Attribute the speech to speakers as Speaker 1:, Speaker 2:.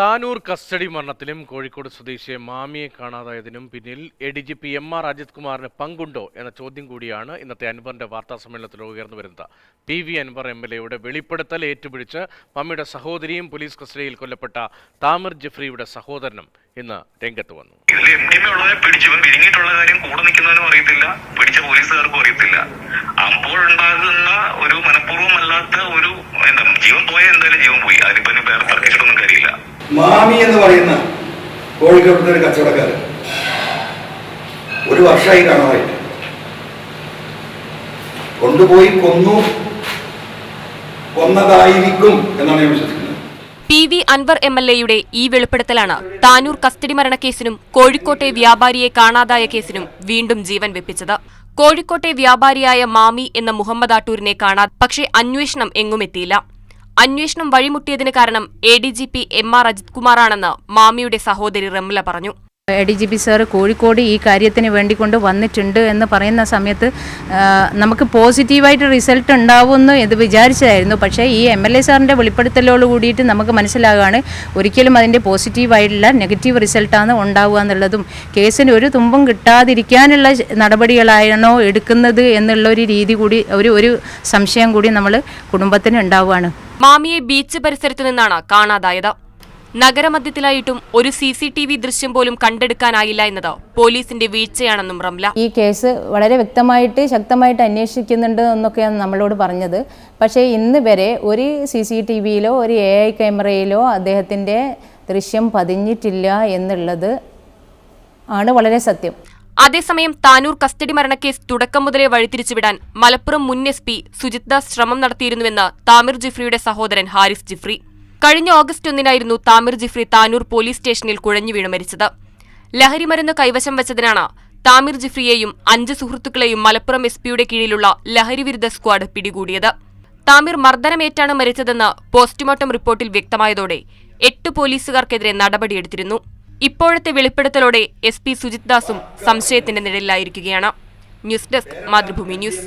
Speaker 1: Tanur custody മരണത്തിലും കോഴിക്കോട് സ്വദേശിയെ മാമിയെ കാണാതായതിനും പിന്നിൽ A D G P M R Ajith കുമാറിന് പങ്കുണ്ടോ എന്ന ചോദ്യം കൂടിയാണ് ഇന്നത്തെ അൻവറിന്റെ വാർത്താ സമ്മേളനത്തിൽ ഉയർന്നു വരുന്നത്. P V Anvar M L എയുടെ വെളിപ്പെടുത്തൽ ഏറ്റുപിടിച്ച് മമ്മിയുടെ സഹോദരിയും പോലീസ് കസ്റ്റഡിയിൽ കൊല്ലപ്പെട്ട താമിർ ജഫ്രിയുടെ സഹോദരനും ഇന്ന് രംഗത്ത് വന്നു.
Speaker 2: പിരിങ്ങിയിട്ടുള്ള കാര്യം കൂടെ പിടിച്ച പോലീസുകാർക്കും അപ്പോഴുണ്ടാകുന്ന ഒരു മനഃപൂർവമല്ലാത്ത ഒരു എന്താ ജീവൻ പോയ എന്തായാലും ജീവൻ പോയി. അതിപ്പോ വേറെ
Speaker 3: മാമി എന്ന് പറയുന്ന കോഴിക്കോട്ടത്തെ ഒരു കച്ചവടക്കാരൻ. ഒരു വർഷമായി കാണാതായിട്ട് കൊണ്ടുപോയി കൊന്നു. കൊന്നതായിരിക്കും എന്നാണ് ഞാൻ വിശ്വസിക്കുന്നത്.
Speaker 4: P V Anvar M L എയുടെ ഈ വെളിപ്പെടുത്തലാണ് താനൂർ കസ്റ്റഡി മരണക്കേസിനും കോഴിക്കോട്ടെ വ്യാപാരിയെ കാണാതായ കേസിനും വീണ്ടും ജീവൻ വെപ്പിച്ചത്. കോഴിക്കോട്ടെ വ്യാപാരിയായ മാമി എന്ന മുഹമ്മദ് ആട്ടൂരിനെ കാണാതെ പക്ഷേ അന്വേഷണം എങ്ങുമെത്തിയില്ല അന്വേഷണം വഴിമുട്ടിയതിന് കാരണം A D G P M R Ajith കുമാറാണെന്ന് മാമിയുടെ സഹോദരി റംല പറഞ്ഞു.
Speaker 5: A D G P sir Kozhikode ഈ കാര്യത്തിന് വേണ്ടിക്കൊണ്ട് വന്നിട്ടുണ്ട് എന്ന് പറയുന്ന സമയത്ത് നമുക്ക് പോസിറ്റീവായിട്ട് റിസൾട്ട് ഉണ്ടാവുമെന്ന് ഇത് വിചാരിച്ചതായിരുന്നു. പക്ഷേ ഈ എം എൽ എ സാറിന്റെ വെളിപ്പെടുത്തലോട് കൂടിയിട്ട് നമുക്ക് മനസ്സിലാകുകയാണ് ഒരിക്കലും അതിന്റെ പോസിറ്റീവായിട്ടുള്ള നെഗറ്റീവ് റിസൾട്ടാണ് ഉണ്ടാവുക എന്നുള്ളതും കേസിന് ഒരു തുമ്പും കിട്ടാതിരിക്കാനുള്ള നടപടികളാണോ എടുക്കുന്നത് എന്നുള്ള ഒരു രീതി കൂടി ഒരു ഒരു സംശയം കൂടി നമ്മൾ കുടുംബത്തിന് ഉണ്ടാവുകയാണ്.
Speaker 4: മാമിയെ ബീച്ച് പരിസരത്തു നിന്നാണ് കാണാതായത്. നഗരമധ്യത്തിലായിട്ടും ഒരു സി സി ടി വി ദൃശ്യം പോലും കണ്ടെടുക്കാനായില്ല എന്നത് പോലീസിന്റെ വീഴ്ചയാണെന്നും റംല.
Speaker 5: ഈ കേസ് വളരെ വ്യക്തമായിട്ട് ശക്തമായിട്ട് അന്വേഷിക്കുന്നുണ്ട് എന്നൊക്കെയാണ് നമ്മളോട് പറഞ്ഞത്. പക്ഷേ ഇന്ന് വരെ ഒരു സി സി ടി വിയിലോ ഒരു എ ഐ ക്യാമറയിലോ അദ്ദേഹത്തിന്റെ ദൃശ്യം പതിഞ്ഞിട്ടില്ല എന്നുള്ളത് ആണ് വളരെ സത്യം.
Speaker 4: അതേസമയം താനൂർ കസ്റ്റഡി മരണക്കേസ് തുടക്കം മുതലേ വഴിതിരിച്ചുവിടാൻ മലപ്പുറം മുൻ എസ് പി സുജിത് ദാസ് ശ്രമം നടത്തിയിരുന്നുവെന്ന് താമിർ ജിഫ്രിയുടെ സഹോദരൻ ഹാരിസ് ജിഫ്രി. കഴിഞ്ഞ ഓഗസ്റ്റ് ഒന്നിനായിരുന്നു താമിർ ജിഫ്രി താനൂർ പോലീസ് സ്റ്റേഷനിൽ കുഴഞ്ഞു വീണ് മരിച്ചത് ലഹരിമരുന്ന് കൈവശം വെച്ചതിനാണ് താമിർ ജിഫ്രിയെയും അഞ്ച് സുഹൃത്തുക്കളെയും മലപ്പുറം എസ് പിയുടെ കീഴിലുള്ള ലഹരിവിരുദ്ധ സ്ക്വാഡ് പിടികൂടിയത്. താമിർ മർദ്ദനമേറ്റാണ് മരിച്ചതെന്ന് പോസ്റ്റ്മോർട്ടം റിപ്പോർട്ടിൽ വ്യക്തമായതോടെ എട്ട് പോലീസുകാർക്കെതിരെ നടപടിയെടുത്തിരുന്നു. ഇപ്പോഴത്തെ വെളിപ്പെടുത്തലോടെ എസ് പി സുജിത് ദാസും സംശയത്തിന്റെ നിഴലിലായിരിക്കുകയാണ്. News desk Mathrubhumi news.